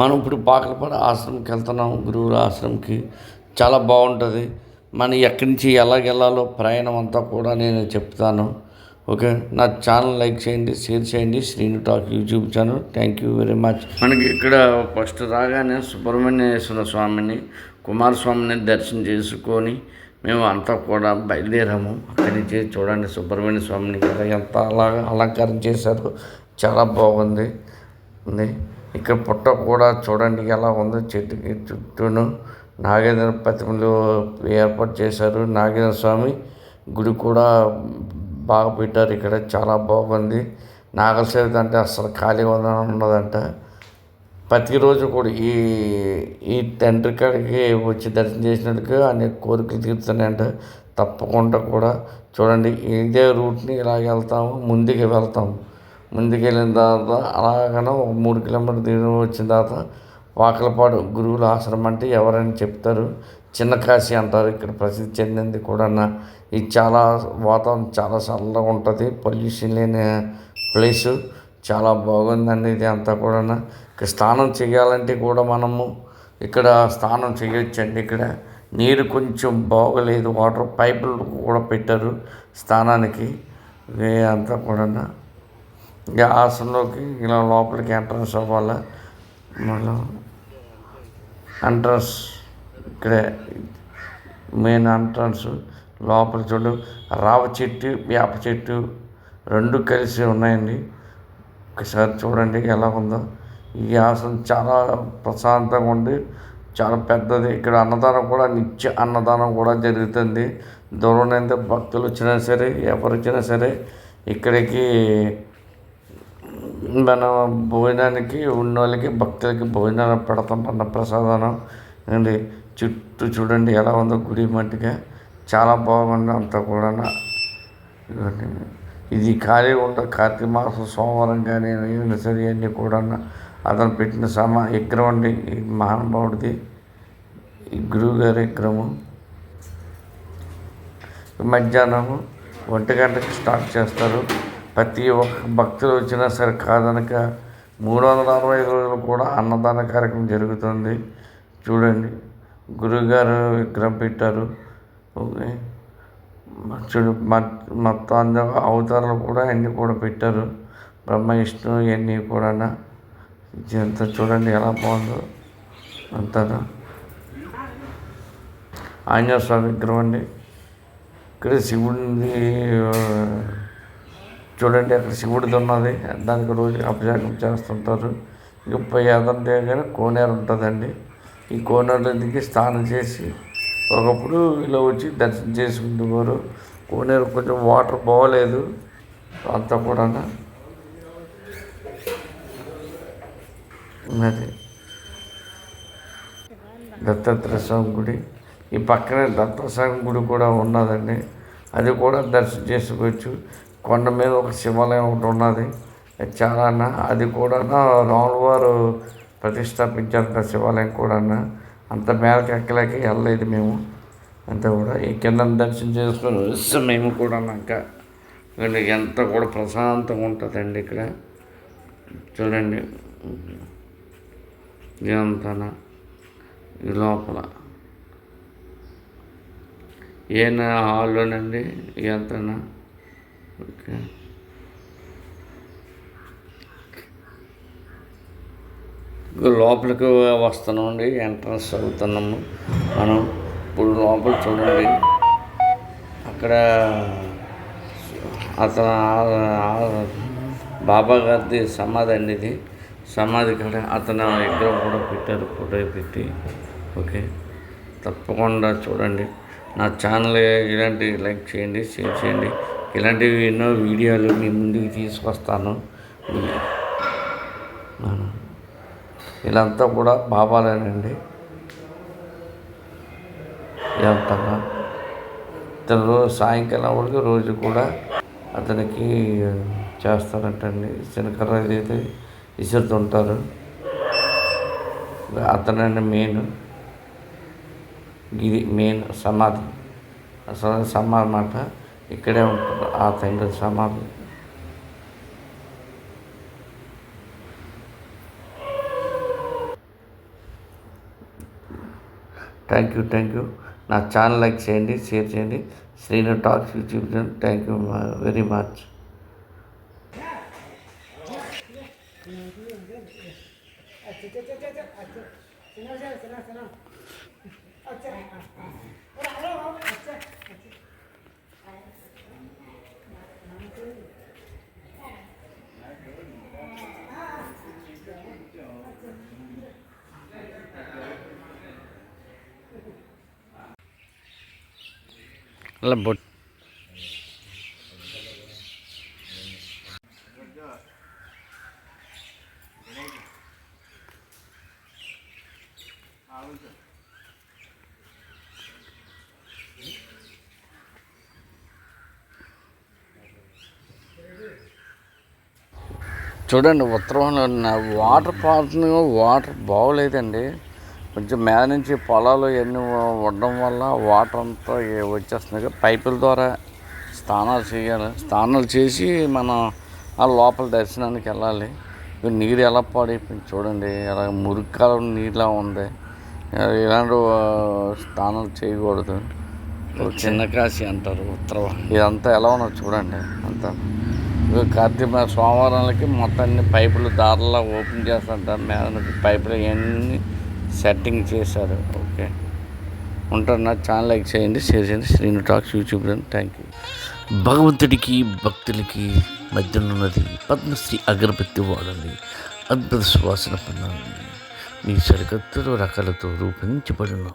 మనం ఇప్పుడు పాకలపాడు ఆశ్రమంకి వెళ్తున్నాం గురువుల ఆశ్రమంకి. చాలా బాగుంటుంది మనం ఎక్కడి నుంచి ఎలా వెళ్ళాలో ప్రయాణం అంతా కూడా నేను చెప్తాను. ఓకే? నా ఛానల్ లైక్ చేయండి షేర్ చేయండి. Srinu talk YouTube channel. Thank you very much. మనకి ఇక్కడ ఫస్ట్ రాగానే సుబ్రహ్మణ్యేశ్వర స్వామిని కుమారస్వామిని దర్శనం చేసుకొని మేము అంతా కూడా బయలుదేరాము. అక్కడి నుంచి చూడండి సుబ్రహ్మణ్య స్వామిని కదా ఎంత అలాగా అలంకారం చేశారో. చాలా బాగుంది ఉంది. ఇక్కడ పుట్ట కూడా చూడండి ఎలా ఉందో. చెట్టుకి చుట్టూను నాగేంద్ర ప్రతిమలు ఏర్పాటు చేశారు. నాగేంద్ర స్వామి గుడి కూడా బాగా పెట్టారు. ఇక్కడ చాలా బాగుంది. నాగల అంటే అసలు ఖాళీ ఉన్నదంట ప్రతిరోజు కూడా ఈ ఈ తండ్రి కాడికి వచ్చి దర్శనం చేసినందుకు అనేక కోరికలు తీరుతున్నాయంట. తప్పకుండా కూడా చూడండి. ఇదే రూట్ని ఇలాగ వెళ్తాము ముందుకు వెళ్తాము. ముందుకెళ్ళిన తర్వాత అలాగనే ఒక మూడు కిలోమీటర్ దూరం వచ్చిన తర్వాత వాకలపాడు గురువుల ఆశ్రమం అంటే ఎవరైనా చెప్తారు? చిన్న కాశీ అంటారు. ఇక్కడ ప్రసిద్ధి చెందింది కూడా ఇది చాలా వాతావరణం చాలా చల్లగా ఉంటుంది. పొల్యూషన్ లేని ప్లేసు. చాలా బాగుందండి ఇది అంతా కూడా ఇక్కడ స్నానం చేయాలంటే కూడా మనము ఇక్కడ స్నానం చేయొచ్చండి ఇక్కడ. నీరు కొంచెం బాగోలేదు. వాటర్ పైపులు కూడా పెట్టారు స్నానానికి. అంతా కూడా ఇంకా ఆశ్రమంలోకి ఇలా లోపలికి ఎంట్రన్స్ అవ్వాలి. మళ్ళీ ఎంట్రన్స్ ఇక్కడే మెయిన్ ఎంట్రన్స్ లోపల చూడు. రావ చెట్టు వేప చెట్టు రెండు కలిసి ఉన్నాయండి. ఒకసారి చూడండి ఎలా ఉందో. ఈ ఆసనం చాలా ప్రశాంతంగా ఉండి చాలా పెద్దది. ఇక్కడ అన్నదానం కూడా నిత్య అన్నదానం కూడా జరుగుతుంది. దూరం అయితే భక్తులు వచ్చినా సరే ఎవరు వచ్చినా సరే ఇక్కడికి మన భోజనానికి ఉన్న వాళ్ళకి భక్తులకి భోజనాలు పెడతాం అన్న ప్రసాదం అండి చుట్టూ చూడండి ఎలా ఉందో గుడి మట్టిగా. చాలా బాగుంది అంతా కూడా ఇది ఖాళీ ఉండదు కార్తీక మాసం సోమవారం కానీ సరే అన్నీ కూడా అతను పెట్టిన సమా విగ్రహం అండి. ఈ మహానుభావుడిది. ఈ గురువు గారి విగ్రహము. మధ్యాహ్నము ఒంటి గంటకి స్టార్ట్ చేస్తారు. ప్రతి ఒక్క భక్తులు వచ్చినా సరే కాదనక మూడు వందల అరవై ఐదు రోజులు కూడా అన్నదాన కార్యక్రమం జరుగుతుంది. చూడండి. గురువుగారు విగ్రహం పెట్టారు. చూడు మొత్తం అవతారాలు కూడా అన్నీ కూడా పెట్టారు. బ్రహ్మ విష్ణు ఇవన్నీ కూడా ఇదంతా చూడండి ఎలా బాగుందో. అంతా ఆంజనేయ స్వామి విగ్రహం అండి. ఇక్కడ శివుడిని చూడండి అక్కడ శివుడిది ఉన్నది. దానికి రోజు అభిషేకం చేస్తుంటారు. ఇక ఎదంటే దగ్గర కోనేరు ఉంటుందండి. ఈ కోనేరులో దిగి స్నానం చేసి ఒకప్పుడు ఇలా వచ్చి దర్శనం చేసుకునేవారు కోనేరు కొంచెం వాటర్ బాగోలేదు అంతా కూడా మరి దత్తాత్రేయ స్వామి గుడి. ఈ పక్కనే దత్తాస్వామి గుడి కూడా ఉన్నదండి. అది కూడా దర్శనం చేసుకోవచ్చు. కొండ మీద ఒక శివాలయం ఒకటి ఉన్నది. చాలా అది కూడా రాముల వారు ప్రతిష్టాపించారు శివాలయం కూడా అంత మేరకు ఎక్కలేక వెళ్ళలేదు మేము. అంతా కూడా ఈ కింద దర్శనం చేసుకొని వస్తే మేము కూడా ఇంకా. ఎంత కూడా ప్రశాంతంగా ఉంటుందండి ఇక్కడ. చూడండి. ఇదంతన. ఈ లోపల. ఏనా హాల్లోనండి? ఇదంతనా? ఓకే. లోపలికి వస్తున్నామండి ఎంట్రన్స్ అవుతున్నాము మనం ఇప్పుడు లోపల చూడండి. అక్కడ అతను బాబా గారిది సమాధి అండి ఇది. సమాధి కాడ అతను ఎక్కడ కూడా పెట్టారు ఫోటో పెట్టి. ఓకే. తప్పకుండా చూడండి. నా ఛానల్ ఇలాంటి లైక్ చేయండి షేర్ చేయండి. ఇలాంటివి ఎన్నో వీడియోలు మీ ముందుకు తీసుకొస్తాను. వీళ్ళంతా కూడా బాబాలేనండి. ఇదంతా ఇతను రోజు సాయంకాలం వరకు రోజు కూడా అతనికి చేస్తారంటండి. శనకర్ర అయితే విసురుతుంటారు అతనండి మెయిన్. ఇది మెయిన్ సమాధి. అసలు సమాధి మాట ఇక్కడే ఉంటుంది. ఆ తండ్రి సమాధి. థ్యాంక్ యూ థ్యాంక్ యూ నా ఛానల్ లైక్ చేయండి షేర్ చేయండి. Srinu talks YouTube channel. Thank you very much अच्छा अच्छा अच्छा अच्छा अच्छा सुनो सुनो सुनो అలా బొట్ చూడండి ఉత్తరంలో ఉన్న వాటర్ ఫాల్స్ వాటర్ బాగోలేదండి. కొంచెం మీద నుంచి పొలాలు ఎన్ని ఉండడం వల్ల వాటర్ అంతా వచ్చేస్తుంది పైపుల ద్వారా స్నానాలు చేయాలి. స్నానాలు చేసి మనం ఆ లోపల దర్శనానికి వెళ్ళాలి. నీరు ఎలా పాడైపోయింది చూడండి. ఎలా మురికాలం నీరులా ఉంది. ఇలాంటి స్నానాలు చేయకూడదు. చిన్న కాశీ అంటారు ఉత్తర ఇదంతా ఎలా ఉన్నది చూడండి. అంతా. కార్తీక సోమవారాలకి మొత్తాన్ని పైపులు దారిలా ఓపెన్ చేస్తుంటారు. మీద నుంచి పైపులు ఇవన్నీ సెట్టింగ్ చేశారు. ఓకే. ఉంటారు నా ఛానల్ లైక్ చేయండి షేర్ చేయండి. Srinu talks YouTube thank you. భగవంతుడికి భక్తులకి మధ్యనున్నది పద్మశ్రీ అగరబత్తి వాడండి. అద్భుత సువాసన పొందండి. మీ సరికత్తులు రకాలతో రూపొందించబడిన